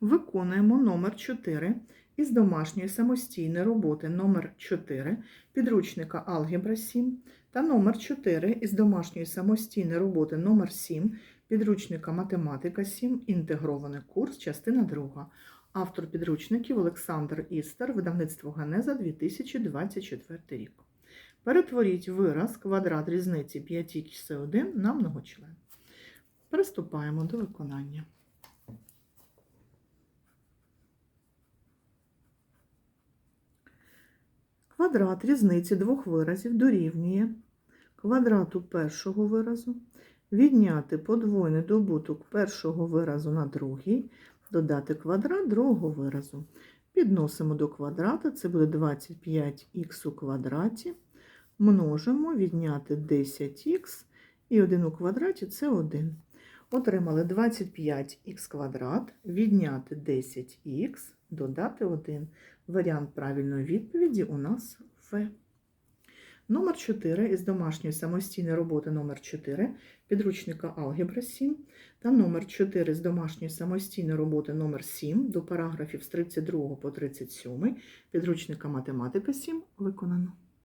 Виконуємо номер 4 із домашньої самостійної роботи номер 4 підручника Алгебра 7 та номер 4 із домашньої самостійної роботи номер 7 підручника Математика 7, інтегрований курс, частина 2. Автор підручників Олександр Істер, видавництво Генеза 2024 рік. Перетворіть вираз квадрат різниці 5х1 на многочлен. Приступаємо до виконання. Квадрат різниці двох виразів дорівнює квадрату першого виразу, відняти подвойний добуток першого виразу на другий, додати квадрат другого виразу. Підносимо до квадрата, це буде 25х у квадраті, множимо, відняти 10х, і 1 у квадраті це 1. Отримали 25х квадрат, відняти 10х, додати 1. Варіант правильної відповіді у нас В. Номер 4 із домашньої самостійної роботи номер 4 підручника Алгебра 7 та номер 4 з домашньої самостійної роботи номер 7 до параграфів з 32 по 37 підручника Математика 7 виконано.